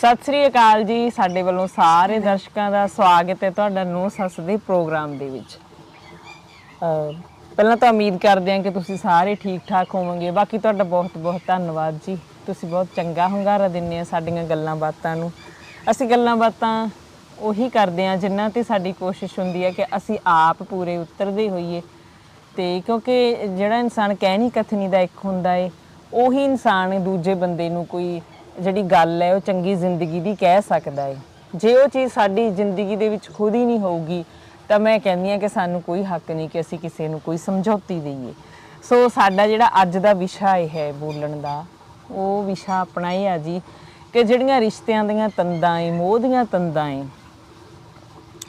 ਸਤਿ ਸ੍ਰੀ ਅਕਾਲ ਜੀ ਸਾਡੇ ਵੱਲੋਂ ਸਾਰੇ ਦਰਸ਼ਕਾਂ ਦਾ ਸਵਾਗਤ ਹੈ ਤੁਹਾਡਾ ਨੂੰ ਸੱਸ ਦੇ ਪ੍ਰੋਗਰਾਮ ਦੇ ਵਿੱਚ। ਪਹਿਲਾਂ ਤਾਂ ਉਮੀਦ ਕਰਦੇ ਹਾਂ ਕਿ ਤੁਸੀਂ ਸਾਰੇ ਠੀਕ ਠਾਕ ਹੋਵੋਗੇ। ਬਾਕੀ ਤੁਹਾਡਾ ਬਹੁਤ ਬਹੁਤ ਧੰਨਵਾਦ ਜੀ। ਤੁਸੀਂ ਬਹੁਤ ਚੰਗਾ ਹੁੰਗਾਰਾ ਦਿੰਦੇ ਆ ਸਾਡੀਆਂ ਗੱਲਾਂ ਬਾਤਾਂ ਨੂੰ। ਅਸੀਂ ਗੱਲਾਂ ਬਾਤਾਂ ਉਹੀ ਕਰਦੇ ਆ ਜਿਨ੍ਹਾਂ ਤੇ ਸਾਡੀ ਕੋਸ਼ਿਸ਼ ਹੁੰਦੀ ਹੈ ਕਿ ਅਸੀਂ ਆਪ ਪੂਰੇ ਉਤਰਦੇ ਹੋਈਏ। ਤੇ ਕਿਉਂਕਿ ਜਿਹੜਾ ਇਨਸਾਨ ਕਹਿਣੀ ਕਥਨੀ ਦਾ ਇੱਕ ਹੁੰਦਾ ਏ, ਉਹੀ ਇਨਸਾਨ ਦੂਜੇ ਬੰਦੇ ਨੂੰ ਕੋਈ ਜਿਹੜੀ ਗੱਲ ਹੈ, ਉਹ ਚੰਗੀ ਜ਼ਿੰਦਗੀ ਦੀ ਕਹਿ ਸਕਦਾ ਹੈ। ਜੇ ਉਹ ਚੀਜ਼ ਸਾਡੀ ਜ਼ਿੰਦਗੀ ਦੇ ਵਿੱਚ ਖੁਦ ਹੀ ਨਹੀਂ ਹੋਊਗੀ, ਤਾਂ ਮੈਂ ਕਹਿੰਦੀ ਆ ਕਿ ਸਾਨੂੰ ਕੋਈ ਹੱਕ ਨਹੀਂ ਕਿ ਅਸੀਂ ਕਿਸੇ ਨੂੰ ਕੋਈ ਸਮਝੌਤੀ ਦੇਈਏ। ਸੋ ਸਾਡਾ ਜਿਹੜਾ ਅੱਜ ਦਾ ਵਿਸ਼ਾ ਇਹ ਹੈ ਬੋਲਣ ਦਾ, ਉਹ ਵਿਸ਼ਾ ਆਪਣਾ ਇਹ ਆ ਜੀ ਕਿ ਜਿਹੜੀਆਂ ਰਿਸ਼ਤਿਆਂ ਦੀਆਂ ਤੰਦਾਂ ਏ, ਮੋਹ ਦੀਆਂ ਤੰਦਾਂ ਏ,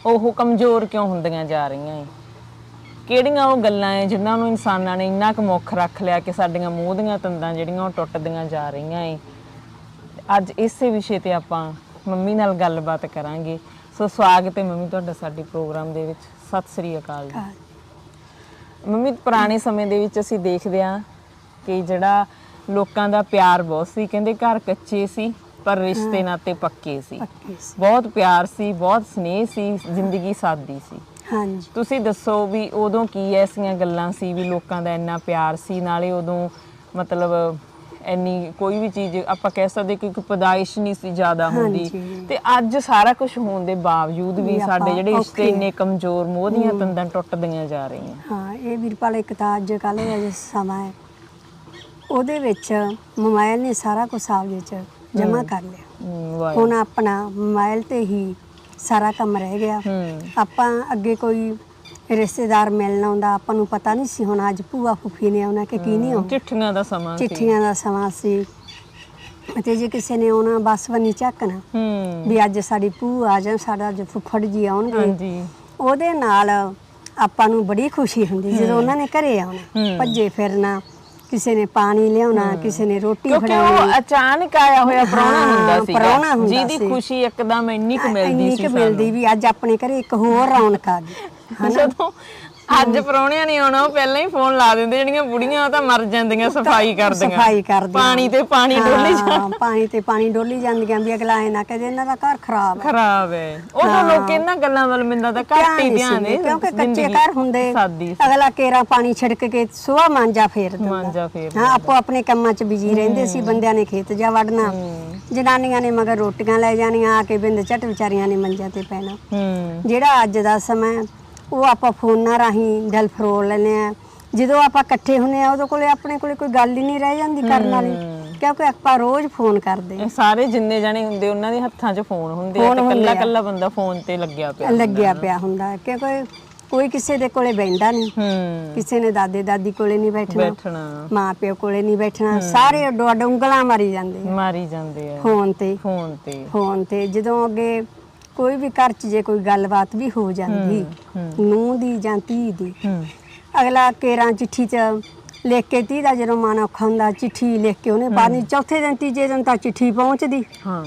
ਉਹ ਕਮਜ਼ੋਰ ਕਿਉਂ ਹੁੰਦੀਆਂ ਜਾ ਰਹੀਆਂ ਏ? ਕਿਹੜੀਆਂ ਉਹ ਗੱਲਾਂ ਏ ਜਿਨ੍ਹਾਂ ਨੂੰ ਇਨਸਾਨਾਂ ਨੇ ਇੰਨਾ ਕੁ ਮੁੱਖ ਰੱਖ ਲਿਆ ਕਿ ਸਾਡੀਆਂ ਮੋਹ ਦੀਆਂ ਤੰਦਾਂ ਜਿਹੜੀਆਂ ਉਹ ਟੁੱਟਦੀਆਂ ਜਾ ਰਹੀਆਂ ਏ? ਅੱਜ ਇਸੇ ਵਿਸ਼ੇ ਤੇ ਆਪਾਂ ਮੰਮੀ ਨਾਲ ਗੱਲਬਾਤ ਕਰਾਂਗੇ। ਸੋ ਸਵਾਗਤ ਹੈ ਮੰਮੀ ਤੁਹਾਡਾ ਸਾਡੇ ਪ੍ਰੋਗਰਾਮ ਦੇ ਵਿੱਚ। ਸਤਿ ਸ੍ਰੀ ਅਕਾਲ ਜੀ। ਮੰਮੀ ਪੁਰਾਣੇ ਸਮੇਂ ਦੇ ਵਿੱਚ ਅਸੀਂ ਦੇਖਦੇ ਆ ਕਿ ਜਿਹੜਾ ਲੋਕਾਂ ਦਾ ਪਿਆਰ ਬਹੁਤ ਸੀ ਕਹਿੰਦੇ ਘਰ ਕੱਚੇ ਸੀ ਪਰ ਰਿਸ਼ਤੇ ਨਾਤੇ ਪੱਕੇ ਸੀ। ਪੱਕੇ ਸੀ। ਬਹੁਤ ਪਿਆਰ ਸੀ ਬਹੁਤ ਸਨੇਹ ਸੀ ਜ਼ਿੰਦਗੀ ਸਾਦੀ ਸੀ। ਹਾਂਜੀ। ਤੁਸੀਂ ਦੱਸੋ ਵੀ ਉਦੋਂ ਕੀ ਐਸੀਆਂ ਗੱਲਾਂ ਸੀ ਵੀ ਲੋਕਾਂ ਦਾ ਇੰਨਾ ਪਿਆਰ ਸੀ? ਨਾਲੇ ਉਦੋਂ ਮਤਲਬ ਇੰਨੀ ਕੋਈ ਵੀ ਚੀਜ਼ ਆਪਾਂ ਕਹਿ ਸਕਦੇ ਕਿ ਕੋਈ ਪਦਾਇਸ਼ ਨਹੀਂ ਸੀ ਜ਼ਿਆਦਾ ਹੁੰਦੀ ਹਾਂਜੀ। ਤੇ ਅੱਜ ਸਾਰਾ ਕੁਝ ਹੋਣ ਦੇ ਬਾਵਜੂਦ ਵੀ ਵੀ ਸਾਡੇ ਜਿਹੜੇ ਰਿਸ਼ਤੇ ਔਖੇ। ਇੰਨੇ ਕਮਜ਼ੋਰ ਮੋਹ ਦੀਆਂ ਤੰਦਾਂ ਟੁੱਟਦੀਆਂ ਜਾ ਰਹੀਆਂ ਹਾਂ ਇਹ ਵੀਰਪਾਲ ਇੱਕ ਤਾਂ ਅੱਜ ਕੱਲ੍ਹ ਦਾ ਜੋ ਸਮਾਂ ਹੈ ਉਹਦੇ ਵਿੱਚ ਮੋਬਾਈਲ ਨੇ ਸਾਰਾ ਕੁਝ ਆਪਦੇ ਚ ਜਮ੍ਹਾਂ ਕਰ ਲਿਆ ਹਮ, ਵਾਹਿਗੁਰੂ। ਹੁਣ ਆਪਣਾ ਮੋਬਾਈਲ ਤੇ ਹੀ ਸਾਰਾ ਕੰਮ ਰਹਿ ਗਿਆ ਆਪਾਂ ਅੱਗੇ ਕੋਈ ਰਿਸ਼ਤੇਦਾਰ ਮਿਲਣ ਆਉਂਦਾ ਆਪਾਂ ਨੂੰ ਪਤਾ ਨਹੀਂ ਸੀ ਹੁਣ ਅੱਜ ਭੂਆ ਫੁੱਫੀ ਨੇ ਆਉਣਾ ਕਿ ਕੀ ਨਹੀਂ ਆਉਣਾ। ਚਿੱਠੀਆਂ ਦਾ ਸਮਾਂ ਸੀ। ਚਿੱਠੀਆਂ ਦਾ ਸਮਾਂ ਸੀ। ਤੇ ਜੇ ਕਿਸੇ ਨੇ ਆਉਣਾ ਬਸ ਵਨੀ ਝੱਕਣਾ ਹੂੰ। ਵੀ ਅੱਜ ਸਾਡੀ ਭੂਆ ਆ ਜਾਂ ਸਾਡਾ ਅੱਜ ਫੁੱਫੜ ਜੀ ਆਉਣਗੇ। ਹਾਂਜੀ। ਉਹਦੇ ਨਾਲ ਆਪਾਂ ਨੂੰ ਬੜੀ ਖੁਸ਼ੀ ਹੁੰਦੀ ਜਦੋਂ ਉਹਨਾਂ ਨੇ ਘਰੇ ਆਉਣਾ। ਭੱਜੇ ਫਿਰਨਾ ਕਿਸੇ ਨੇ ਪਾਣੀ ਲਿਆਉਣਾ ਕਿਸੇ ਨੇ ਰੋਟੀ ਕਿਉਂਕਿ ਉਹ ਅਚਾਨਕ ਆਇਆ ਹੋਇਆ ਪ੍ਰਾਹੁਣਾ ਹੁੰਦਾ ਸੀ ਪ੍ਰਾਹੁਣਾ ਹੁੰਦਾ ਜਿਹਦੀ ਸੀ। ਖੁਸ਼ੀ ਇੱਕਦਮ ਇੰਨੀ ਕੁ ਮਿਲਦੀ ਇੰਨੀ ਸੀ ਕੁ ਮਿਲਦੀ ਵੀ ਅੱਜ ਆਪਣੇ ਘਰੇ ਇੱਕ ਹੋਰ ਰੌਣਕ ਆ ਗਈ। ਜਦੋਂ ਅੱਜ ਪ੍ਰਾਹੁਣਿਆਂ ਨੇ ਆਉਣਾ ਉਹ ਪਹਿਲਾਂ ਹੀ ਫੋਨ ਲਾ ਦਿੰਦੇ ਜਿਹੜੀਆਂ ਬੁੜੀਆਂ ਉਹ ਤਾਂ ਮਰ ਜਾਂਦੀਆਂ ਸਫ਼ਾਈ ਕਰਦੀਆਂ। ਸਫ਼ਾਈ ਕਰਦੀਆਂ। ਪਾਣੀ ਤੇ ਪਾਣੀ ਡੋਲੀ ਜਾ ਹਾਂ, ਪਾਣੀ ਤੇ ਪਾਣੀ ਡੋਲੀ ਜਾਂਦੀਆਂ ਵੀ ਅਗਲਾ ਇਹ ਨਾ ਕਹਦੇ ਇਹਨਾਂ ਦਾ ਘਰ ਖਰਾਬ ਹੈ ਖਰਾਬ ਹੈ ਉਦੋਂ ਲੋਕ ਇਹਨਾਂ ਗੱਲਾਂ ਵੱਲ ਮਿਲਦਾ ਤਾਂ ਘੱਟ ਹੀ ਧਿਆਨ ਦੇ ਕਿਉਂਕਿ ਕੱਚੇ ਘਰ ਹੁੰਦੇ। ਅਗਲਾ ਕੇਰਾ ਪਾਣੀ ਛਿੜਕ ਕੇ ਸੁਆ ਮਾਂਜਾ ਫੇਰ ਦਿੰਦਾ। ਮਾਂਜਾ ਫੇਰ ਹਾਂ ਆਪੋ ਆਪਣੇ ਕੰਮਾਂ 'ਚ ਬਿਜ਼ੀ ਰਹਿੰਦੇ ਸੀ ਬੰਦਿਆਂ ਨੇ ਖੇਤ ਜਾ ਵੜਨਾ। ਜਨਾਨੀਆਂ ਨੇ ਮਗਰ ਰੋਟੀਆਂ ਲੈ ਜਾਣੀਆਂ ਆ ਕੇ ਬਿੰਦ ਝਟ ਵਿਚਾਰੀਆਂ ਨੇ ਮੰਜਿਆਂ ਤੇ ਪੈਣਾ। ਹੂੰ। ਜਿਹੜਾ ਅੱਜ ਦਾ ਸਮਾਂ ਉਹ ਆਪਾਂ ਫੋਨਾਂ ਰਾਹੀਂ ਦਿਲ ਫਰੋਲ ਲੈਂਦੇ ਆ ਜਦੋਂ ਆਪਾਂ ਇਕੱਠੇ ਹੁੰਨੇ ਆ ਉਹਦੇ ਕੋਲੇ ਆਪਣੇ ਕੋਲੇ ਕੋਈ ਗੱਲ ਹੀ ਨਹੀਂ ਰਹਿ ਜਾਂਦੀ ਕਰਨ ਵਾਲੀ ਕਿਉਂਕਿ ਆਪਾਂ ਰੋਜ਼ ਫੋਨ ਕਰਦੇ ਇਹ ਸਾਰੇ ਜਿੰਨੇ ਜਾਣੇ ਹੁੰਦੇ ਉਹਨਾਂ ਦੇ ਹੱਥਾਂ 'ਚ ਫੋਨ ਹੁੰਦੇ ਆ ਤੇ ਕੱਲਾ ਆ। ਕੱਲਾ ਬੰਦਾ ਫੋਨ ਤੇ ਲੱਗਿਆ ਪਿਆ ਆ ਲੱਗਿਆ ਪਿਆ ਹੁੰਦਾ ਕਿਉਂਕਿ ਕੋਈ ਕਿਸੇ ਦੇ ਕੋਲੇ ਬੈਠਦਾ ਨਹੀਂ। ਹੂੰ। ਕਿਸੇ ਨੇ ਦਾਦੇ ਦਾਦੀ ਕੋਲੇ ਨਹੀਂ ਬੈਠਣਾ ਬੈਠਣਾ। ਮਾਂ ਪਿਓ ਕੋਲੇ ਨਹੀਂ ਬੈਠਣਾ ਸਾਰੇ ਅੱਡੋ ਅੱਡ ਉਂਗਲਾਂ ਮਾਰੀ ਜਾਂਦੇ ਆ। ਮਾਰੀ ਜਾਂਦੇ ਆ। ਫੋਨ ਤੇ। ਫੋਨ ਤੇ। ਫੋਨ ਤੇ ਜਦੋਂ ਅੱਗੇ ਕੋਈ ਵੀ ਘਰ 'ਚ ਜੇ ਕੋਈ ਗੱਲਬਾਤ ਵੀ ਹੋ ਜਾਂਦੀ ਨੂੰਹ ਦੀ ਜਾਂ ਧੀ ਦੀ। ਅਗਲਾ ਕੇਰਾਂ ਚਿੱਠੀ 'ਚ ਲਿਖ ਕੇ ਧੀ ਦਾ ਜਦੋਂ ਮਨ ਔਖਾ ਹੁੰਦਾ ਚਿੱਠੀ ਲਿਖ ਕੇ ਉਹਨੇ ਪਾਣੀ ਚੌਥੇ ਦਿਨ ਤੀਜੇ ਦਿਨ ਤਾਂ ਚਿੱਠੀ ਪਹੁੰਚਦੀ। ਹਾਂ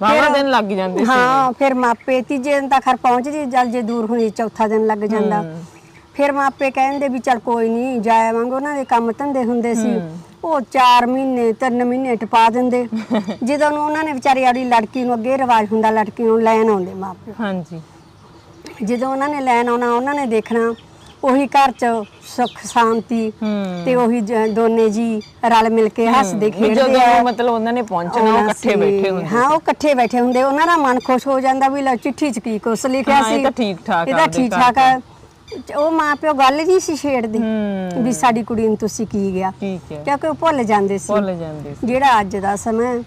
ਬਾਰਾਂ ਦਿਨ ਲੱਗ ਜਾਂਦੇ ਸੀ। ਹਾਂ ਫਿਰ ਮਾਪੇ ਤੀਜੇ ਦਿਨ ਤਾਂ ਖਰ ਪਹੁੰਚਦੀ ਜਦ ਜੇ ਦੂਰ ਹੋਣੀ ਚੌਥਾ ਦਿਨ ਲੱਗ ਜਾਂਦਾ। ਫਿਰ ਮਾਪੇ ਕਹਿੰਦੇ ਵੀ ਚਲ ਕੋਈ ਨਹੀਂ ਜਾਇਆਵਾਂਗੇ ਉਹਨਾਂ ਦੇ ਕੰਮ ਧੰਦੇ ਹੁੰਦੇ ਸੀ। ਉਹ 4 ਮਹੀਨੇ 3 ਮਹੀਨੇ ਟਪਾ ਦਿੰਦੇ। ਜਦੋਂ ਨੂੰ ਉਹਨਾਂ ਨੇ ਵਿਚਾਰੀ ਆੜੀ ਲੜਕੀ ਨੂੰ ਅੱਗੇ ਰਿਵਾਜ ਹੁੰਦਾ ਲੜਕੀ ਨੂੰ ਲੈਣ ਆਉਂਦੇ ਮਾਪੇ ਹਾਂਜੀ। ਜਦੋਂ ਉਹਨਾਂ ਨੇ ਲੈਣ ਆਉਣਾ ਉਹਨਾਂ ਨੇ ਦੇਖਣਾ ਉਹੀ ਘਰ 'ਚ ਸੁੱਖ ਸ਼ਾਂਤੀ ਤੇ ਉਹੀ ਦੋਨੇ ਜੀ ਰਲ ਮਿਲ ਕੇ ਹੱਸਦੇ ਖੇਡਦੇ ਜਦੋਂ ਆ। ਮਤਲਬ ਉਹਨਾਂ ਨੇ ਪਹੁੰਚਣਾ ਉਹ ਇਕੱਠੇ। ਬੈਠੇ ਹੁੰਦੇ ਹਾਂ ਉਹ ਇਕੱਠੇ ਬੈਠੇ ਹੁੰਦੇ। ਉਹਨਾਂ ਦਾ ਮਨ ਖੁਸ਼ ਹੋ ਜਾਂਦਾ ਵੀ ਲੈ ਚਿੱਠੀ 'ਚ ਕੀ ਕੁਛ ਲਿਖਿਆ ਸੀ ਇਹ ਤਾਂ ਠੀਕ ਠਾਕ ਇਹ ਤਾਂ ਠੀਕ ਠਾਕ ਆ। ਉਹ ਮਾਂ ਪਿਓ ਗੱਲ ਨਹੀਂ ਸੀ ਛੇੜਦੇ ਹੂੰ। ਵੀ ਸਾਡੀ ਕੁੜੀ ਨੂੰ ਤੁਸੀਂ ਕੀ ਗਿਆ। ਠੀਕ ਹੈ। ਕਿਉਂਕਿ ਉਹ ਭੁੱਲ ਜਾਂਦੇ ਸੀ। ਭੁੱਲ ਜਾਂਦੇ ਸੀ। ਜਿਹੜਾ ਅੱਜ ਦਾ ਸਮਾਂ ਹੈ,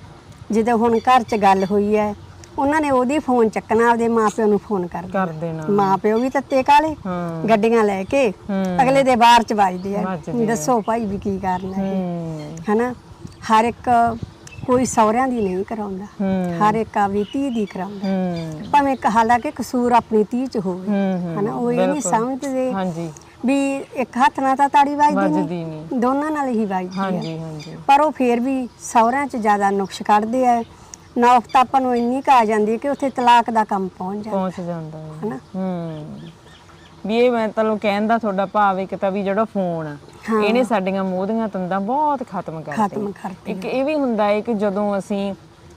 ਜਦੋਂ ਹੁਣ ਘਰ 'ਚ ਗੱਲ ਹੋਈ ਹੈ ਉਹਨਾਂ ਨੇ ਉਹਦੀ ਫੋਨ ਚੱਕਣਾ ਆਪਦੇ ਮਾਂ ਪਿਓ ਨੂੰ ਫੋਨ ਕਰ ਦੇਣਾ। ਕਰ ਦੇਣਾ। ਮਾਂ ਪਿਓ ਵੀ ਤੱਤੇ ਕਾਲੇ ਹਾਂ। ਗੱਡੀਆਂ ਲੈ ਕੇ ਹੂੰ। ਅਗਲੇ ਦੇ ਬਾਹਰ ਚ ਵੱਜਦੇ ਆ। ਵੱਜਦੇ ਆ। ਦੱਸੋ ਭਾਈ ਵੀ ਕੀ ਕਰਨਾ ਹੂੰ। ਹਨਾ? ਹਰ ਇੱਕ ਕੋਈ ਸਹੁਰਿਆਂ ਦੀ ਨਹੀਂ ਕਰਾਉਂਦਾ। ਹਰ ਇੱਕ ਆਪਣੀ ਧੀ ਦੀ ਕਰਾਉਂਦਾ। ਭਾਵੇਂ ਇੱਕ ਹਾਲਾਂਕਿ ਕਸੂਰ ਆਪਣੀ ਧੀ ਚ ਹੋਵੇ। ਹਨਾ ਉਹ ਇਹ ਨਹੀਂ। ਸਮਝਦੇ ਹਾਂਜੀ। ਵੀ ਇੱਕ ਹੱਥ ਨਾਲ ਤਾਂ ਤਾੜੀ ਵੱਜਦੀ ਨਹੀਂ। ਦੋਨਾਂ ਨਾਲ ਹੀ ਵੱਜਦੀ ਹੈ ਹਾਂਜੀ ਹਾਂਜੀ। ਪਰ ਉਹ ਫੇਰ ਵੀ ਸਹੁਰਿਆਂ ਚ ਜ਼ਿਆਦਾ ਨੁਕਸ ਕੱਢਦੇ ਆ। ਨੌਕਤ ਆਪਾਂ ਨੂੰ ਇੰਨੀ ਕੁ ਜਾਂਦੀ ਕਿ ਉੱਥੇ ਤਲਾਕ ਦਾ ਕੰਮ ਪਹੁੰਚ ਜਾਂਦਾ। ਪਹੁੰਚ ਜਾਂਦਾ। ਹੈ ਹਨਾ। ਹੂੰ। ਵੀ ਇਹ ਮੈਂ ਤੁਹਾਨੂੰ ਕਹਿਣ ਦਾ ਤੁਹਾਡਾ ਭਾਵ ਇੱਕ ਤਾਂ ਵੀ ਜਿਹੜਾ ਫੋਨ ਆ। ਇਹਨੇ ਸਾਡੀਆਂ ਮੋਹ ਦੀਆਂ ਤੰਦਾਂ ਬਹੁਤ ਖਤਮ ਕਰ ਖਤਮ ਕਰਤੀ ਇੱਕ ਇਹ ਵੀ ਹੁੰਦਾ ਹੈ ਕਿ ਜਦੋਂ ਅਸੀਂ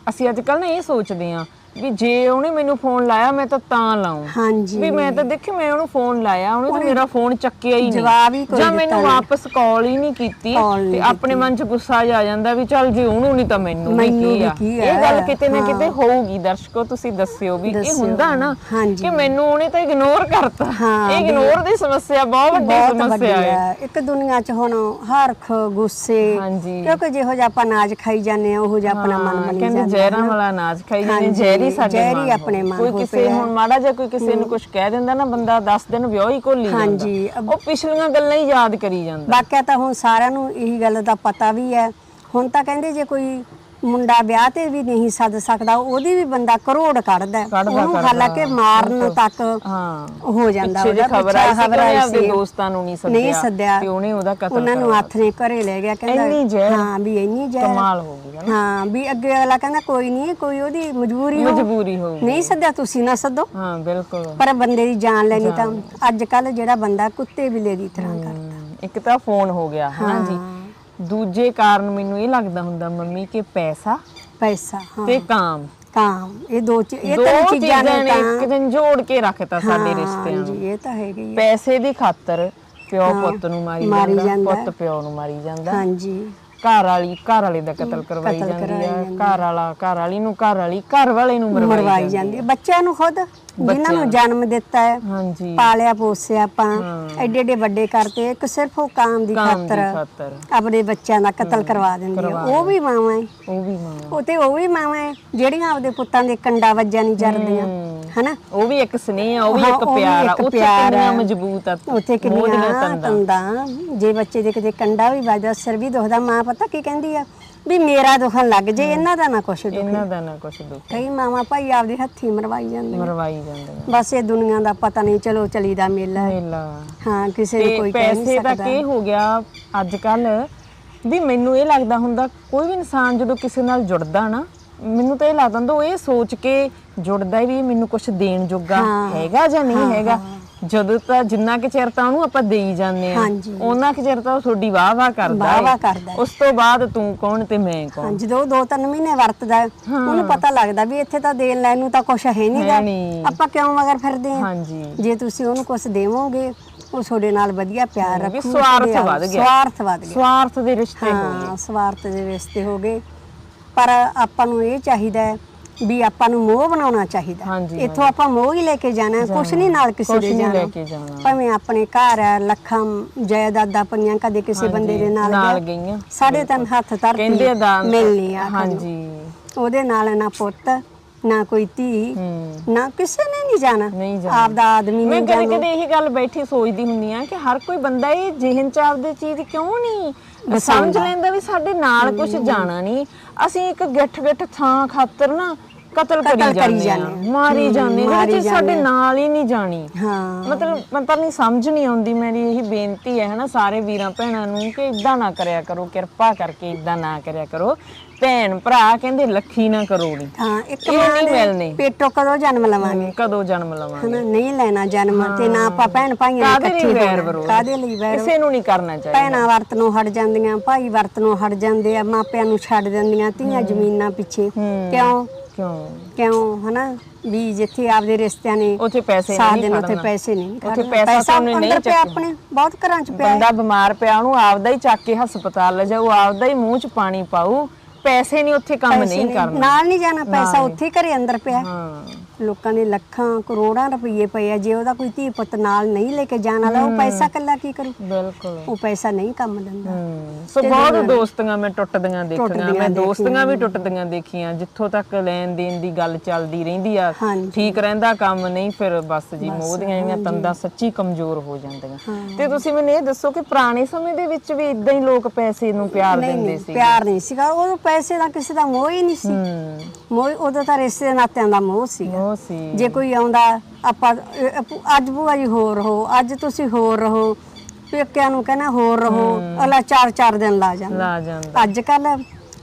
ਅਸੀਂ ਅੱਜ ਕੱਲ ਨਾ ਇਹ ਸੋਚਦੇ ਆ ਵੀ ਜੇ ਉਹਨੇ ਮੈਨੂੰ ਫੋਨ ਲਾਇਆ ਮੈਂ ਤਾਂ ਤਾਂ ਲਾਉਂ ਹਾਂਜੀ। ਵੀ ਮੈਂ ਤਾਂ ਦੇਖੀ ਮੈਂ ਉਹਨੂੰ ਫੋਨ ਲਾਇਆ ਉਹਨੇ ਤਾਂ ਮੇਰਾ ਫੋਨ ਚੱਕਿਆ ਹੀ ਨਹੀਂ। ਜਵਾਬ ਹੀ ਕੋਈ ਜਾਂ ਮੈਨੂੰ। ਵਾਪਸ ਕਾਲ ਹੀ ਨਹੀਂ ਕੀਤੀ ਤੇ ਆਪਣੇ ਮਨ 'ਚ ਗੁੱਸਾ ਜਿਹਾ ਆ ਜਾਂਦਾ ਵੀ ਚੱਲ ਜੇ ਉਹਨੂੰ ਨਹੀਂ ਤਾਂ ਮੈਨੂੰ ਵੀ ਕੀ ਆ। ਇਹ ਗੱਲ ਕਿਤੇ ਨਾ। ਕਿਤੇ ਹੋਊਗੀ ਦਰਸ਼ਕੋ ਤੁਸੀਂ ਦੱਸਿਓ ਵੀ ਇਹ। ਹੁੰਦਾ ਨਾ। ਕਿ ਮੈਨੂੰ ਉਹਨੇ ਤਾਂ ਇਗਨੋਰ ਕਰਤਾ। ਇਹ ਇਗਨੋਰ ਦੀ ਸਮੱਸਿਆ ਬਹੁਤ ਵੱਡੀ ਸਮੱਸਿਆ ਹੈ। ਇੱਕ ਦੁਨੀਆ 'ਚ ਹੁਣ ਹਰਖ ਗੁੱਸੇ। ਕਿਉਂਕਿ ਜਿਹੋ ਜਿਹਾ ਆਪਾਂ ਨਾਜ ਖਾਈ ਜਾਂਦੇ ਆ ਉਹੋ ਜਿਹਾ ਆਪਣਾ ਮਨ ਬਣੀ ਕਹਿੰਦੇ ਜਾਂਦਾ ਜ਼ਹਿਰਾਂ ਵਾਲਾ ਅਨਾਜ ਖਾਈ ਜਾਂਦੇ ਹਾਂਜੀ, ਜ਼ਹਿਰੀ ਸਾਡੇ ਜ਼ਹਿਰੀ ਮਨ ਆਪਣੇ ਹੋ। ਮਨ ਕੋਈ ਕਿਸੇ ਪਿਆ। ਹੁਣ ਮਾੜਾ ਜਿਹਾ ਕੋਈ ਕਿਸੇ ਨੂੰ ਕੁਝ ਕਹਿ ਦਿੰਦਾ ਨਾ ਬੰਦਾ 10 ਦਿਨ ਵਿਆਹ ਹੀ ਘੋਲੀ ਜਾਂਦਾ ਹਾਂਜੀ, ਅਬ- ਉਹ ਪਿਛਲੀਆਂ ਗੱਲਾਂ ਹੀ ਯਾਦ ਕਰੀ ਜਾਂਦਾ ਬਾਕਿਆ ਤਾਂ ਹੁਣ ਸਾਰਿਆਂ ਨੂੰ ਇਹੀ ਗੱਲ ਦਾ ਪਤਾ ਵੀ ਹੈ ਹੁਣ ਤਾਂ ਕਹਿੰਦੇ ਜੇ ਕੋਈ ਮੁੰਡਾ ਵਿਆਹ ਤੇ ਵੀ ਨਹੀਂ ਸੱਦ ਸਕਦਾ ਉਹਦੀ ਵੀ ਬੰਦਾ ਕਰੋੜ ਕੱਢਦਾ ਹੈ। ਕੱਢਦਾ, ਉਹਨੂੰ ਕੱਢਦਾ। ਹਾਲਾਂਕਿ ਮਾਰਨ ਤੱਕ ਹਾਂ। ਹੋ ਜਾਂਦਾ ਪਿੱਛੇ ਉਹਦਾ, ਖਬਰ ਆਈ ਸੀ ਕਿ ਆਪਦੇ। ਦੋਸਤਾਂ ਨੂੰ ਨਹੀਂ ਸੱਦਿਆ ਨਹੀਂ ਸੱਦਿਆ। ਤੇ ਉਹਨੇ ਉਹਦਾ ਕਤਲ ਉਹਨਾਂ ਨੂੰ ਹੱਥ ਨੇ ਘਰੇ ਲੈ ਗਿਆ ਇੰਨੀ ਕਹਿੰਦਾ ਜ਼ਹਿਰ। ਹਾਂ ਵੀ ਇੰਨੀ ਜ਼ਹਿਰ। ਕਮਾਲ ਹੋ ਗਈ ਹੈ ਹਾਂ ਵੀ ਅੱਗੇ ਅਗਲਾ ਕਹਿੰਦਾ ਕੋਈ ਨਹੀਂ ਕੋਈ ਉਹਦੀ ਮਜਬੂਰੀ ਹੋ ਮਜਬੂਰੀ ਹੋ ਗਈ ਨਹੀਂ ਸੱਦਿਆ ਤੁਸੀਂ ਨਾ ਸੱਦੋ। ਹਾਂ ਬਿਲਕੁਲ। ਪਰ ਬੰਦੇ ਦੀ ਜਾਨ ਲੈਣੀ ਤਾਂ ਅੱਜ ਕੱਲ ਜਿਹੜਾ ਬੰਦਾ ਕੁੱਤੇ ਬਿੱਲੇ ਦੀ ਤਰ੍ਹਾਂ ਕਰਦਾ। ਹਮ, ਇੱਕ ਤਾਂ ਫੋਨ ਹੋ ਗਿਆ ਹਨਾ ਜੀ ਦੂਜੇ ਕਾਰਨ ਮੈਨੂੰ ਇਹ ਲੱਗਦਾ ਹੁੰਦਾ ਮੰਮੀ ਕਿ ਪੈਸਾ ਪੈਸਾ ਹਾਂ। ਤੇ ਕਾਮ। ਕਾਮ ਇਹ ਦੋ ਚੀ- ਇਹ ਦੋ ਤਿੰਨ ਚੀਜ਼ਾਂ ਨੇ ਇੱਕ ਤਾਂ। ਦਿਨ ਜੋੜ ਕੇ ਰੱਖਤਾ ਸਾਡੇ ਰਿਸ਼ਤਿਆਂ ਨੂੰ। ਹਾਂਜੀ ਇਹ ਤਾਂ ਹੈਗੀ ਹੀ ਹੈ। ਪੈਸੇ ਦੀ ਖਾਤਰ ਪਿਓ ਪੁੱਤ ਨੂੰ ਮਾਰੀ ਮਾਰੀ ਜਾਂਦਾ ਜਾਂਦਾ। ਪੁੱਤ ਪਿਓ ਨੂੰ ਮਾਰੀ ਜਾਂਦਾ। ਹਾਂਜੀ ਘਰ ਵਾਲੀ ਘਰ ਵਾਲੇ ਦਾ ਕਤਲ ਕਰਵਾਈ ਕਤਲ ਜਾਂਦੀ ਕਰਵਾਈ ਆ ਜਾਂਦੀ ਘਰ ਵਾਲਾ ਘਰ ਵਾਲੀ ਨੂੰ ਘਰ ਵਾਲੀ ਘਰ ਵਾਲੇ ਨੂੰ ਮਰਵਾਈ ਮਰਵਾਈ ਜਾਂਦੀ ਹੈ। ਬੱਚਿਆਂ ਨੂੰ ਖੁਦ ਜਿਨ੍ਹਾਂ ਨੂੰ ਜਨਮ ਦਿੱਤਾ ਹੈ ਹਾਂਜੀ। ਪਾਲਿਆ ਪੋਸਿਆ ਆਪਾਂ ਐਡੇ ਐਡੇ ਵੱਡੇ ਕਰਤੇ ਇੱਕ ਸਿਰਫ ਉਹ ਕਾਮ ਦੀ ਕਾਮ ਦੀ ਖਾਤਰ ਆਪਣੇ ਬੱਚਿਆਂ ਦਾ ਕਤਲ ਕਰਵਾ ਦਿੰਦੀ ਹੈ। ਉਹ ਵੀ ਮਾਵਾਂ ਹੈ। ਉਹ ਵੀ ਮਾਂ ਉਹ ਤੇ ਉਹ ਵੀ ਮਾਵਾਂ ਹੈ ਜਿਹੜੀਆਂ ਆਪਦੇ ਪੁੱਤਾਂ ਦੇ ਕੰਡਾ ਵੱਜਿਆ ਨਹੀਂ ਜਰਦੀਆਂ ਹਨਾ? ਉਹ ਵੀ ਇੱਕ ਸਨੇਹ ਆ ਉਹ ਵੀ ਹਾਂ, ਇੱਕ ਉਹ ਵੀ ਪਿਆਰ ਆ। ਇੱਕ ਉੱਥੇ ਪਿਆਰ ਕਿੰਨੀਆਂ ਆ। ਮਜ਼ਬੂਤ ਆ ਉੱਥੇ ਮੋਹ ਦੀਆਂ ਕਿੰਨੀਆਂ ਤੰਦਾਂ। ਤੰਦਾਂ। ਜੇ ਬੱਚੇ ਦੇ ਕਿਤੇ ਕੰਡਾ ਵੀ ਵੱਜਦਾ ਸਿਰ ਵੀ ਦੁਖਦਾ ਮਾਂ ਪਤਾ ਕੀ ਕਹਿੰਦੀ ਆ? ਵੀ ਮੇਰਾ ਦੁਖਣ ਲੱਗ ਜੇ ਇਹਨਾਂ ਦਾ ਨਾ ਕੁਛ ਦੁਖੇ। ਇਹਨਾਂ ਦਾ ਨਾ ਕੁਛ ਦੁੱਖ। ਕਈ ਮਾਵਾਂ ਭਾਈ ਆਪਦੇ ਹੱਥੀ ਮਰਵਾਈ ਜਾਂਦੇ ਮਰਵਾਈ ਜਾਂਦੇ ਨੇ ਬਸ ਇਹ ਦੁਨੀਆ ਦਾ ਪਤਾ ਨਹੀਂ ਚਲੋ ਚਲੀ ਦਾ ਮੇਲਾ। ਹੈ। ਮੇਲਾ। ਹਾਂ ਕਿਸੇ ਨੂੰ ਤੇ ਕੋਈ ਕਹਿ ਨਹੀਂ ਪੈਸੇ ਦਾ ਸਕਦਾ। ਕੀ ਹੋ ਗਿਆ ਅੱਜ ਕੱਲ ਵੀ ਮੈਨੂੰ ਇਹ ਲੱਗਦਾ ਹੁੰਦਾ ਕੋਈ ਵੀ ਇਨਸਾਨ ਜਦੋਂ ਕਿਸੇ ਨਾਲ ਜੁੜਦਾ ਨਾ ਮੈਨੂੰ ਤਾਂ ਇਹ ਲੱਗਦਾ ਹੁੰਦਾ ਉਹ ਇਹ ਸੋਚ ਕੇ ਜੁੜਦਾ ਵੀ ਮੈਨੂੰ ਕੁਝ ਦੇਣ ਜੋਗਾ ਹੈਗਾ ਜਾਂ ਨਹੀਂ ਹੈਗਾ। ਜਦੋਂ ਤਾਂ ਜਿੰਨਾ ਕਿ ਚਿਰ ਤਾਂ ਉਹਨੂੰ ਆਪਾਂ ਦੇਈ ਜਾਂਦੇ ਆ ਹਾਂਜੀ। ਉਹਨਾਂ ਕਿ ਚਿਰ ਤਾਂ ਉਹ ਤੁਹਾਡੀ ਵਾਹ ਵਾਹ ਕਰਦਾ ਵਾਹ-ਵਾਹ ਹੈ ਕਰਦਾ ਹੈ। ਉਸ ਤੋਂ ਬਾਅਦ ਤੂੰ ਕੌਣ ਤੇ ਮੈਂ ਕੌਣ? ਜਦੋਂ ਉਹ ਦੋ ਤਿੰਨ ਮਹੀਨੇ ਵਰਤਦਾ ਹੈ, ਉਹਨੂੰ ਪਤਾ ਲੱਗਦਾ ਵੀ ਇੱਥੇ ਤਾਂ ਦੇਣ ਲੈਣ ਨੂੰ ਤਾਂ ਕੁਝ ਹੈ ਨਹੀਂਗਾ ਹੈ ਨਹੀਂ। ਆਪਾਂ ਕਿਉਂ ਮਗਰ ਫਿਰਦੇ ਹਾਂ ਹਾਂਜੀ। ਜੇ ਤੁਸੀਂ ਉਹਨੂੰ ਕੁਝ ਦੇਵੋਗੇ ਉਹ ਤੁਹਾਡੇ ਨਾਲ ਵਧੀਆ ਪਿਆਰ ਵੀ ਰੱਖੂ ਸਵਾਰਥ। ਵੱਧ ਗਿਆ। ਸਵਾਰਥ ਵੱਧ ਗਿਆ। ਸਵਾਰਥ ਦੇ ਰਿਸ਼ਤੇ ਹੋ ਗਏ। ਹਾਂ ਸਵਾਰਥ ਦੇ ਰਿਸ਼ਤੇ ਹੋ ਗਏ। ਪਰ ਆਪਾਂ ਨੂੰ ਇਹ ਚਾਹੀਦਾ ਹੈ ਵੀ ਆਪਾਂ ਨੂੰ ਮੋਹ ਬਣਾਉਣਾ ਚਾਹੀਦਾ ਹਾਂਜੀ, ਇੱਥੋਂ ਆਪਾਂ ਮੋਹ ਹੀ ਲੈ ਕੇ ਜਾਣਾ ਕੁਛ ਨਹੀਂ ਨਾਲ ਕਿਸੇ ਕੁਛ ਦੇ ਨਹੀਂ ਜਾਣਾ। ਲੈ ਕੇ ਜਾਣਾ। ਭਾਵੇਂ ਆਪਣੇ ਘਰ ਹੈ ਲੱਖਾਂ ਜਾਇਦਾਦਾਂ ਪਈਆਂ ਕਦੇ ਕਿਸੇ ਬੰਦੇ ਦੇ ਨਾਲ ਨਾਲ ਗਿਆ। ਗਈਆਂ। ਸਾਢੇ ਤਿੰਨ ਹੱਥ ਕਹਿੰਦੇ ਆ ਧਰਤੀ ਦਾਨ ਮਿਲਣੀ ਆ ਹਾਂਜੀ। ਉਹਦੇ ਨਾਲ ਨਾ ਪੁੱਤ ਨਾ ਕੋਈ ਧੀ ਹੂੰ। ਨਾ ਕਿਸੇ ਨੇ ਨਹੀਂ ਜਾਣਾ। ਨਹੀਂ ਜਾਣਾ। ਆਪਦਾ ਆਦਮੀ ਮੈਂ ਨਹੀਂ ਕਦੇ ਜਾਣਾ। ਕਦੇ ਇਹੀ ਗੱਲ ਬੈਠੀ ਸੋਚਦੀ ਹੁੰਦੀ ਆ ਕਿ ਹਰ ਕੋਈ ਬੰਦਾ ਇਹ ਜਿਹਨ ਚ ਆਪਦੀ ਚੀਜ਼ ਕਿਉਂ ਨਹੀਂ? ਸਮਝ ਲੈਂਦਾ ਵੀ ਸਾਡੇ ਨਾਲ ਕੁਝ ਜਾਣਾ ਨਹੀਂ। ਅਸੀਂ ਇੱਕ ਗਿੱਠ ਗਿੱਠ ਥਾਂ ਖਾਤਰ ਨਾ ਕਤਲ ਕਰੀ ਕਰੀ ਜਾਂਦੇ ਆ ਮਾਰੀ ਜਾਂਦੇ ਮਾਰੀ ਚੀਜ਼ ਸਾਡੇ ਨਾਲ ਹੀ ਨਹੀਂ ਜਾਣੀ। ਹਾਂ। ਮਤਲਬ ਪਤਾ ਨਹੀਂ ਸਮਝ ਨਹੀਂ ਆਉਂਦੀ ਮੇਰੀ ਇਹੀ ਬੇਨਤੀ ਹੈ ਹਨਾ ਸਾਰੇ ਵੀਰਾਂ ਭੈਣਾਂ ਨੂੰ ਕਿ ਇਦਾਂ ਨਾ ਕਰਿਆ ਕਰੋ ਕਿਰਪਾ ਕਰਕੇ ਇਦਾਂ ਨਾ ਕਰਿਆ ਕਰੋ। ਭੈਣ ਭਰਾ ਕਹਿੰਦੇ ਲੱਖੀ ਨਾ ਕਰੋੜੀ ਹਾਂ ਇੱਕ ਨਹੀਂ ਦੇ ਮਿਲਣੇ। ਪੇਟੋਂ ਕਦੋਂ ਜਨਮ ਲਵਾਂਗੇ? ਕਦੋਂ ਜਨਮ ਲਵਾਂਗੇ? ਹਨਾ ਨਹੀਂ ਲੈਣਾ ਜਨਮ ਤੇ ਨਾ ਆਪਾਂ ਭੈਣ ਭਾਈਆਂ ਇਕੱਠੇ ਕਾਦੇ ਲਈ ਵੈਰ ਕਿਸੇ ਨੂੰ ਨਹੀਂ ਕਰਨਾ ਚਾਹੀਦਾ। ਭੈਣਾਂ ਵਰਤਨੋਂ ਹਟ ਜਾਂਦੀਆਂ ਭਾਈ ਵਰਤਨੋਂ ਹਟ ਜਾਂਦੇ ਆ ਮਾਪਿਆਂ ਨੂੰ ਛੱਡ ਦਿੰਦੀਆਂ ਧੀਆਂ ਜ਼ਮੀਨਾਂ ਪਿੱਛੇ। ਕਿਉਂ? ਕਿਉਂ? ਕਿਉਂ ਹਨਾ? ਵੀ ਜਿੱਥੇ ਆਪਦੇ ਰਿਸ਼ਤਿਆਂ ਨੇ ਉੱਥੇ ਪੈਸੇ ਸਾਥ ਨਹੀਂ ਦੇਣ ਉੱਥੇ ਖੜਨਾ ਪੈਸੇ ਨਹੀਂ ਉੱਥੇ ਖੜਨਾ। ਪੈਸਾ ਤੁਹਾਨੂੰ ਨਹੀਂ ਅੰਦਰ ਪਿਆ ਚੱਕਣਾ। ਆਪਣੇ ਬਹੁਤ ਘਰਾਂ 'ਚ ਪਿਆ। ਬੰਦਾ ਬਿਮਾਰ ਪਿਆ ਉਹਨੂੰ ਆਪਦਾ ਹੀ ਚੱਕ ਕੇ ਹਸਪਤਾਲ ਲੈ ਆਪਦਾ ਹੀ ਮੂੰਹ 'ਚ ਪਾਣੀ ਪਾਊ। ਪੈਸੇ ਨਹੀਂ ਉੱਥੇ ਕੰਮ ਨਹੀਂ ਕਰਨਾ। ਨਾਲ ਨਹੀਂ ਜਾਣਾ ਪੈਸਾ ਉੱਥੇ ਹੀ। ਘਰੇ ਅੰਦਰ ਪਿਆ। ਹਾਂ। ਲੋਕਾਂ ਦੇ ਲੱਖਾਂ ਕਰੋੜਾਂ ਰੁਪਏ ਪਏ ਆ ਜੇ ਉਹਦਾ ਕੋਈ ਧੀ ਪੁੱਤ ਨਾਲ ਨਹੀਂ ਲੈ ਕੇ ਜਾਣ ਵਾਲਾ ਉਹ ਪੈਸਾ ਕੱਲਾ ਕੀ ਕਰੂ? ਬਿਲਕੁਲ। ਉਹ ਪੈਸਾ ਨਹੀਂ ਕੰਮ ਦਿੰਦਾ। ਸੋ ਬਹੁਤ ਦੋਸਤੀਆਂ ਮੈਂ ਟੁੱਟਦੀਆਂ ਦੇਖੀਆਂ ਮੈਂ ਦੋਸਤੀਆਂ ਵੀ ਟੁੱਟਦੀਆਂ ਦੇਖੀਆਂ ਜਿੱਥੋਂ ਤੱਕ ਲੈਣ ਦੇਣ ਦੀ ਗੱਲ ਚੱਲਦੀ ਰਹਿੰਦੀ ਆ। ਠੀਕ ਰਹਿੰਦਾ ਕੰਮ ਨਹੀਂ ਫਿਰ ਬਸ ਜੀ ਮੋਹ ਦੀਆਂ ਜਿਹੜੀਆਂ ਤੰਦਾਂ ਸੱਚੀ ਕਮਜ਼ੋਰ ਹੋ ਜਾਂਦੀਆਂ। ਤੇ ਤੁਸੀਂ ਮੈਨੂੰ ਇਹ ਦੱਸੋ ਕਿ ਪੁਰਾਣੇ ਸਮੇਂ ਦੇ ਵਿੱਚ ਵੀ ਇਦਾਂ ਹੀ ਲੋਕ ਪੈਸੇ ਨੂੰ ਪਿਆਰ ਦਿੰਦੇ ਸੀ ਪਿਆਰ ਨਹੀਂ ਸੀਗਾ। ਉਹ ਪੈਸੇ ਦਾ ਕਿਸੇ ਦਾ ਮੋਹ ਹੀ ਨਹੀਂ ਸੀ। ਮੋਹ ਉਦੋਂ ਤਾਂ ਰਿਸ਼ਤੇ ਨਾਤਿਆਂ ਦਾ ਮੋਹ ਸੀਗਾ। ਉਹ ਸੀ। ਜੇ ਕੋਈ ਆਉਂਦਾ ਆਪਾਂ ਅਹ, ਅੱਜ ਭੂਆ ਜੀ ਹੋਰ ਰਹੋ ਅੱਜ ਤੁਸੀਂ ਹੋਰ ਰਹੋ ਪੇਕਿਆਂ ਨੂੰ ਕਹਿੰਦਾ ਹੋਰ ਰਹੋ ਅਲਾ ਚਾਰ ਚਾਰ ਦਿਨ ਲਾ ਜਾਂਦਾ। ਲਾ ਜਾਂਦਾ। ਅੱਜ ਕੱਲ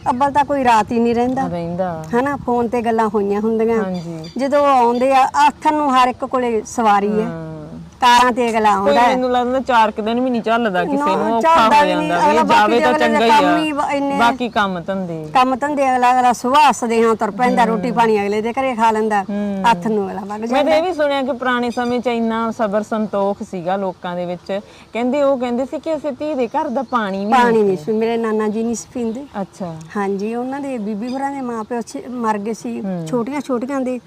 ਅੱਬਲ ਤਾਂ ਕੋਈ ਰਾਤ ਹੀ ਨਹੀਂ ਰਹਿੰਦਾ। ਰਹਿੰਦਾ। ਹਨਾ ਫੋਨ ਤੇ ਗੱਲਾਂ ਹੋਈਆਂ ਹੁੰਦੀਆਂ। ਹਾਂਜੀ। ਜਦੋਂ ਆਉਂਦੇ ਆ ਆਥਣ ਨੂੰ ਹਰ ਇੱਕ ਕੋਲੇ ਸਵਾਰੀ ਹੈ। ਕਾਰਾਂ ਤੇ ਅਗਲਾ ਕੋਈ ਆਉਂਦਾ ਹੈ। ਮੈਨੂੰ ਲੱਗਦਾ ਚਾਰ ਕੁ ਦਿਨ ਵੀ ਨਹੀਂ ਚੱਲਦਾ ਕਿਸੇ ਨਾ, ਔਖਾ ਚੱਲਦਾ ਹੋ ਵੀ ਨਹੀਂ, ਜਾਂਦਾ ਵੀ ਅਗਲਾ ਜਾਵੇ ਤਾਂ ਚੰਗਾ ਅਗਲੇ ਦੇ ਕੰਮ ਹੀ ਹੀ ਬ- ਆ ਬਾਕੀ ਕੰਮ ਧੰਦੇ ਕੰਮ ਧੰਦੇ ਅਗਲਾ ਅਗਲਾ ਸੁਬਾਹ ਸਦੇਹਾਂ ਤੁਰ ਪੈਂਦਾ ਰੋਟੀ ਪਾਣੀ ਅਗਲੇ ਦੇ ਘਰੇ ਖਾ ਲੈਂਦਾ ਹੱਥ ਨੂੰ ਅਗਲਾ ਵਗ ਮੈਂ ਜਾਂਦਾ ਇਹ ਵੀ ਸੁਣਿਆ ਕਿ ਪੁਰਾਣੇ ਸਮੇਂ 'ਚ ਇੰਨਾ ਸਬਰ ਸੰਤੋਖ ਸੀਗਾ ਲੋਕਾਂ ਦੇ ਵਿੱਚ। ਕਹਿੰਦੇ ਉਹ ਕਹਿੰਦੇ ਸੀ ਕਿ ਅਸੀਂ ਧੀ ਦੇ ਘਰ ਦਾ ਪਾਣੀ ਵੀ ਪਾਣੀ ਨਹੀਂ ਸੀ ਮੇਰੇ ਨਾਨਾ ਜੀ ਨਹੀਂ ਸੀ ਪੀਂਦੇ। ਅੱਛਾ। ਹਾਂਜੀ ਉਹਨਾਂ ਦੇ ਬੀਬੀ ਹੋਰਾਂ ਦੇ ਮਾਪਿਓ ਮਰ ਗਏ ਸੀ ਛੋਟੀਆਂ ਛੋਟੀਆਂ ਦੇ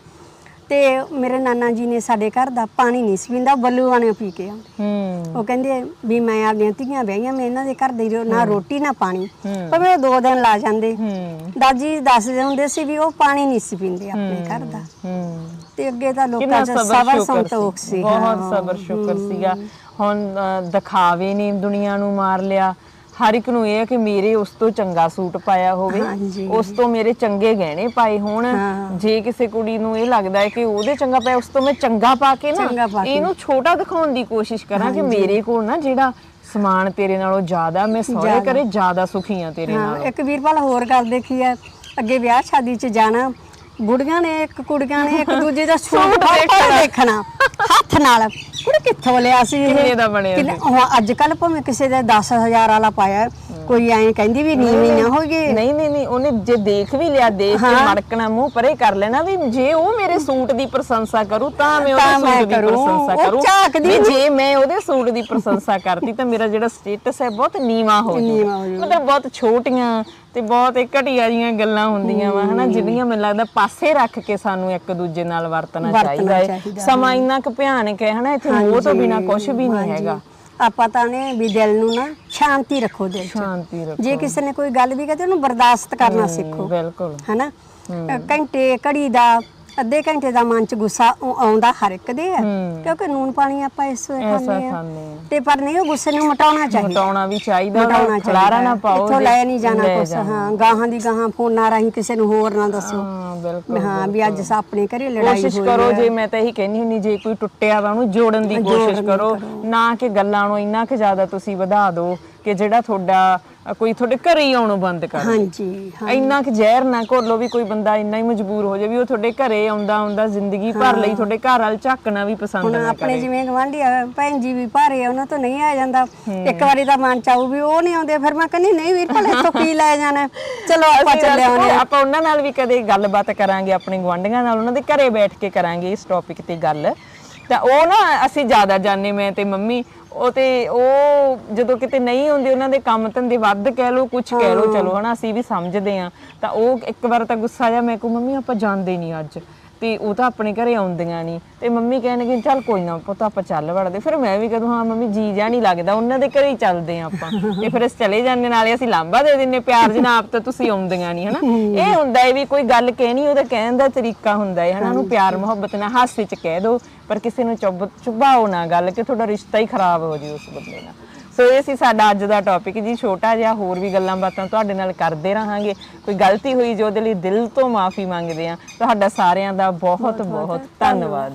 ਤੇ ਮੇਰੇ ਨਾਨਾ ਜੀ ਨੇ ਸਾਡੇ ਘਰ ਦਾ ਪਾਣੀ ਨਹੀਂ ਸੀ ਪੀਂਦਾ ਬੱਲੂਆਂ ਨੇ ਪੀ ਕੇ ਆਉਂਦੇ। ਹੂੰ। ਉਹ ਕਹਿੰਦੇ ਵੀ ਮੈਂ ਆਪਣੀਆਂ ਧੀਆਂ ਵਿਆਹੀਆਂ ਮੈਂ ਇਹਨਾਂ ਦੇ ਘਰ ਦੇ ਰੋ- ਨਾ ਰੋਟੀ ਨਾ ਪਾਣੀ। ਪਰ ਮੈਂ ਦੋ ਦਿਨ ਲਾ ਜਾਂਦੇ। ਹੂੰ। ਦਾਦੀ ਦੱਸਦੇ ਹੁੰਦੇ ਸੀ ਵੀ ਉਹ ਪਾਣੀ ਨਹੀਂ ਸੀ ਪੀਂਦੇ ਆਪਣੇ ਘਰ ਦਾ। ਹੂੰ। ਤੇ ਅੱਗੇ ਤਾਂ ਕਿੰਨਾ ਲੋਕਾਂ 'ਚ ਸਬਰ ਸੰਤੋਖ ਸੀ। ਸੀ। ਬਹੁਤ ਸਬਰ ਸ਼ੁਕਰ ਸੀਗਾ। ਹੁਣ ਅ, ਦਿਖਾਵੇ ਨੇ ਦੁਨੀਆ ਨੂੰ ਮਾਰ ਲਿਆ। ਹਰ ਇੱਕ ਨੂੰ ਇਹ ਹੈ ਕਿ ਮੇਰੇ ਉਸ ਤੋਂ ਚੰਗਾ ਸੂਟ ਪਾਇਆ ਹੋਵੇ ਹਾਂਜੀ। ਉਸ ਤੋਂ ਮੇਰੇ ਚੰਗੇ ਗਹਿਣੇ ਪਾਏ ਹੋਣ ਹਾਂ। ਜੇ ਕਿਸੇ ਕੁੜੀ ਨੂੰ ਇਹ ਲੱਗਦਾ ਹੈ ਕਿ ਉਹਦੇ ਚੰਗਾ ਪਾਇਆ ਉਸ ਤੋਂ ਮੈਂ ਚੰਗਾ ਪਾ ਕੇ ਚੰਗਾ ਨਾ ਪਾ ਕੇ। ਇਹਨੂੰ ਛੋਟਾ ਦਿਖਾਉਣ ਦੀ ਕੋਸ਼ਿਸ਼ ਕਰਾਂ ਕਿ ਮੇਰੇ ਕੋਲ ਨਾ ਜਿਹੜਾ ਸਮਾਨ ਤੇਰੇ ਨਾਲੋਂ ਜ਼ਿਆਦਾ ਮੈਂ ਸਹੁਰੇ ਘਰੇ ਜ਼ਿਆਦਾ ਸੁਖੀ ਆ ਤੇਰੇ ਹਾਂ ਨਾਲੋਂ ਇੱਕ ਵੀਰਪਾਲ ਹੋਰ ਗੱਲ ਦੇਖੀ ਹੈ ਅੱਗੇ ਵਿਆਹ ਸ਼ਾਦੀ 'ਚ ਜਾਣਾ ਬੁੜੀਆਂ ਨੇ ਇੱਕ ਕੁੜੀਆਂ ਨੇ ਇੱਕ ਦੂਜੇ ਦਾ ਸੂਟ ਦੇਖਣਾ। ਹੱਥ ਨਾਲ। ਕੁੜੇ ਕਿੱਥੋਂ ਲਿਆ ਸੀ ਇਹ? ਕਿੰਨੇ ਦਾ ਬਣਿਆ ਕਿੰਨੇ- ਹੁਣ ਅੱਜ ਕੱਲ ਭਾਵੇਂ ਕਿਸੇ ਦਾ 10000 ਵਾਲਾ ਪਾਇਆ। ਕੋਈ ਐਂ ਕਹਿੰਦੀ ਵੀ ਨੀਵੀਂ ਨਾ ਹੋ ਗਏ ਨਹੀਂ ਨਹੀਂ ਨਹੀਂ ਉਹਨੇ ਜੇ ਦੇਖ ਵੀ ਲਿਆ ਦੇਖ ਕੇ ਮੜਕਣਾ ਮੂੰਹ ਪਰੇ ਕਰ ਲੈਣਾ ਵੀ ਜੇ ਉਹ ਮੇਰੇ ਸੂਟ ਦੀ ਪ੍ਰਸ਼ੰਸਾ ਕਰੂ ਤਾਂ ਮੈਂ ਤਾਂ ਉਹਦੇ ਮੈਂ ਸੂਟ ਦੀ ਕਰੂੰ। ਪ੍ਰਸ਼ੰਸਾ ਉਹ ਕਰੂੰ। ਝਾਕਦੀ ਜੇ ਮੈਂ ਉਹਦੇ ਸੂਟ ਦੀ ਪ੍ਰਸ਼ੰਸਾ ਕਰਤੀ ਤਾਂ ਮੇਰਾ ਜਿਹੜਾ ਸਟੇਟਸ ਹੈ ਬਹੁਤ ਨੀਵਾ ਹੋ ਨੀਵਾਂ ਹੋ ਜਾਊਗਾ ਮਤਲਬ ਬਹੁਤ ਛੋਟੀਆਂ ਤੇ ਬਹੁਤ ਇਹ ਘਟੀਆ ਜੀਆਂ ਗੱਲਾਂ ਹੁੰਦੀਆਂ ਵਾ ਹਨਾ ਜਿਹੜੀਆਂ ਮੈਨੂੰ ਲੱਗਦਾ ਪਾਸੇ ਰੱਖ ਕੇ ਸਾਨੂੰ ਇੱਕ ਦੂਜੇ ਨਾਲ ਵਰਤਣਾ ਵਰਤਣਾ ਚਾਹੀਦਾ ਹੈ। ਚਾਹੀਦਾ, ਸਮਾਂ ਇੰਨਾ ਕੁ ਭਿਆਨਕ ਹੈ ਹਨਾ ਇੱਥੇ ਮੋਹ ਤੋਂ ਬਿਨਾ ਕੁਝ ਵੀ ਨਹੀਂ ਹੈਗਾ। ਆਪਾਂ ਤਾਂ ਨੇ ਵੀ ਦਿਲ ਨੂੰ ਨਾ ਸ਼ਾਂਤੀ ਰੱਖੋ ਦਿਲ 'ਚ। ਸ਼ਾਂਤੀ ਰੱਖੋ। ਜੇ ਕਿਸੇ ਨੇ ਕੋਈ ਗੱਲ ਵੀ ਕਹਤੇ ਉਹਨੂੰ ਬਰਦਾਸ਼ਤ ਕਰਨਾ ਸਿੱਖੋ। ਬਿਲਕੁਲ। ਹਨਾ? ਘੰਟੇ ਘੜੀ ਦਾ ਅੱਧੇ ਘੰਟੇ ਦਾ ਮਨ ਚ ਗੁੱਸਾ ਆਉ- ਆਉਂਦਾ ਹਰ ਇੱਕ ਦੇ ਹੈ। ਕਿਉਂਕਿ ਨੂਨ ਪਾਣੀ ਆਪਾਂ ਇਸ ਵੇਲੇ ਐਸਾ ਖਾਂਦੇ ਆ। ਖਾਂਦੇ ਆ। ਤੇ ਪਰ ਨਹੀਂ ਉਹ ਗੁੱਸੇ ਨੂੰ ਮਟਾਉਣਾ ਚਾਹੀਦਾ। ਮਟਾਉਣਾ ਵੀ ਚਾਹੀਦਾ ਮਟਾਉਣਾ ਖਲਾਰਾ ਨਾ ਪਾਓ ਇੱਥੋਂ ਲੈ ਨਹੀਂ ਜਾਣਾ ਲੈ ਕੁਛ। ਹਾਂ ਗਾਹਾਂ ਦੀ ਗਾਹਾਂ ਫੋਨਾਂ ਰਾਹੀਂ ਕਿਸੇ ਨੂੰ ਹੋਰ ਨਾ ਦੱਸੋ। ਹਾਂ ਬਿਲਕੁਲ ਹਾਂ ਵੀ ਅੱਜ ਆਪਣੇ ਘਰੇ ਲੜਾਈ ਕੋਸ਼ਿਸ਼ ਹੋਈ ਕਰੋ। ਜੇ ਮੈਂ ਤਾਂ ਇਹੀ ਕਹਿੰਦੀ ਹੁੰਨੀ ਜੇ ਕੋਈ ਟੁੱਟਿਆ ਵਾ ਉਹਨੂੰ ਜੋੜਨ ਦੀ ਕੋਸ਼ਿਸ਼ ਕਰੋ। ਨਾ ਕਿ ਗੱਲਾਂ ਨੂੰ ਇੰਨਾ ਕਿ ਜ਼ਿਆਦਾ ਤੁਸੀਂ ਵਧਾ ਦਿਓ ਕਿ ਜਿਹੜਾ ਤੁਹਾਡਾ ਅ, ਕੋਈ ਤੁਹਾਡੇ ਘਰੇ ਹੀ ਆਉਣੋਂ ਬੰਦ ਕਰ। ਹਾਂਜੀ ਹਾਂ ਇੰਨਾ ਕਿ ਜ਼ਹਿਰ ਨਾ ਘੋਲੋ ਵੀ ਕੋਈ ਬੰਦਾ ਇੰਨਾ ਹੀ ਮਜਬੂਰ ਹੋ ਜਾਵੇ ਵੀ ਉਹ ਤੁਹਾਡੇ ਘਰੇ ਆਉਂਦਾ ਆਉਂਦਾ ਜ਼ਿੰਦਗੀ ਭਰ ਲਈ ਤੁਹਾਡੇ ਘਰ ਵਾਲ ਝਾਕਣਾ ਵੀ ਪਸੰਦ ਹੁਣ ਨਾ ਆਪਣੇ ਕਰੇ। ਜਿਵੇਂ ਗਵਾਂਢੀ ਆ ਭੈਣ ਜੀ ਵੀ ਭਾਰੇ ਆ ਉਹਨਾਂ ਤੋਂ ਨਹੀਂ ਆ ਜਾਂਦਾ। ਇੱਕ ਵਾਰੀ ਤਾਂ ਮਨ ਚਾਹੂ ਵੀ ਉਹ ਨਹੀਂ ਆਉਂਦੇ ਫਿਰ ਮੈਂ ਕਹਿੰਦੀ ਨਹੀਂ ਵੀਰ ਭਲੇ ਇੱਥੋਂ ਕੀ ਲੈ ਜਾਣਾ? ਚਲੋ ਆਪਾਂ ਚੱਲੇ ਆਉਂਦੇ ਹਾਂ। ਆਪਾਂ ਉਹਨਾਂ ਨਾਲ ਵੀ ਕਦੇ ਗੱਲਬਾਤ ਕਰਾਂਗੇ ਆਪਣੇ ਗੁਆਂਢੀਆਂ ਨਾਲ ਉਹਨਾਂ ਦੇ ਘਰੇ ਬੈਠ ਕੇ ਕਰਾਂਗੇ ਇਸ ਟੌਪਿਕ ਤੇ ਗੱਲ। ਤਾਂ ਉਹ ਨਾ ਅਸੀਂ ਜ਼ਿਆਦਾ ਜਾਣੇ ਮੈਂ ਤੇ ਮੰਮੀ ਉਹ ਤੇ ਉਹ ਜਦੋਂ ਕਿਤੇ ਨਹੀਂ ਹੁੰਦੇ ਉਹਨਾਂ ਦੇ ਕੰਮ ਧੰਦੇ ਵੱਧ ਕਹਿ ਲੋ ਕੁਝ ਕਹਿ ਲੋ ਚਲੋ ਹਨਾ ਅਸੀਂ ਵੀ ਸਮਝਦੇ ਆ ਤਾਂ ਉਹ ਇੱਕ ਵਾਰ ਤਾਂ ਗੁੱਸਾ ਜਾ ਮੈਂ ਕਹੂੰ ਮੰਮੀ ਆਪਾਂ ਜਾਂਦੇ ਨਹੀਂ ਅੱਜ। ਤੇ ਉਹ ਤਾਂ ਆਪਣੇ ਘਰੇ ਆਉਂਦੀਆਂ ਨਹੀਂ ਤੇ ਮੰਮੀ ਕਹਿਣਗੇ ਚੱਲ ਕੋਈ ਨਾ ਪੁੱਤ ਆਪਾਂ ਚੱਲ ਵੜਦੇ। ਫਿਰ ਮੈਂ ਵੀ ਕਹੂੰ ਹਾਂ ਮੰਮੀ ਜੀ ਜਾ ਨਹੀਂ ਲੱਗਦਾ ਉਹਨਾਂ ਦੇ ਘਰੇ ਹੀ ਚੱਲਦੇ ਆ ਆਪਾਂ। ਤੇ ਫਿਰ ਅਸੀਂ ਚਲੇ ਜਾਂਦੇ ਨਾਲੇ ਅਸੀਂ ਲਾਂਬਾ ਦੇ ਦਿੰਨੇ ਪਿਆਰ ਜਨਾਬ ਤਾਂ ਤੁਸੀਂ ਆਉਂਦੀਆਂ ਨਹੀਂ ਹਨਾ? ਇਹ ਹੁੰਦਾ ਹੈ ਵੀ ਕੋਈ ਗੱਲ ਕਹਿਣੀ ਉਹਦਾ ਕਹਿਣ ਦਾ ਤਰੀਕਾ ਹੁੰਦਾ ਹੈ ਹਨਾ? ਉਹਨੂੰ ਪਿਆਰ ਮੁਹੱਬਤ ਨਾਲ ਹਾਸੇ ਚ ਕਹਿ ਦਿਓ ਪਰ ਕਿਸੇ ਨੂੰ ਚੁੱਭ ਚੁਭਾਓ ਨਾ ਗੱਲ ਕਿ ਤੁਹਾਡਾ ਰਿਸ਼ਤਾ ਹੀ ਖਰਾਬ ਹੋ ਜੇ ਉਸ ਬੰਦੇ ਨਾਲ। ਸੋ ਇਹ ਸੀ ਸਾਡਾ ਅੱਜ ਦਾ ਟੌਪਿਕ ਜੀ ਛੋਟਾ ਜਿਹਾ ਹੋਰ ਵੀ ਗੱਲਾਂ ਬਾਤਾਂ ਤੁਹਾਡੇ ਨਾਲ ਕਰਦੇ ਰਹਾਂਗੇ। ਕੋਈ ਗਲਤੀ ਹੋਈ ਜੋ ਉਹਦੇ ਲਈ ਦਿਲ ਤੋਂ ਮਾਫੀ ਮੰਗਦੇ ਆ ਤੁਹਾਡਾ ਸਾਰਿਆਂ ਦਾ ਬਹੁਤ ਬਹੁਤ ਧੰਨਵਾਦ।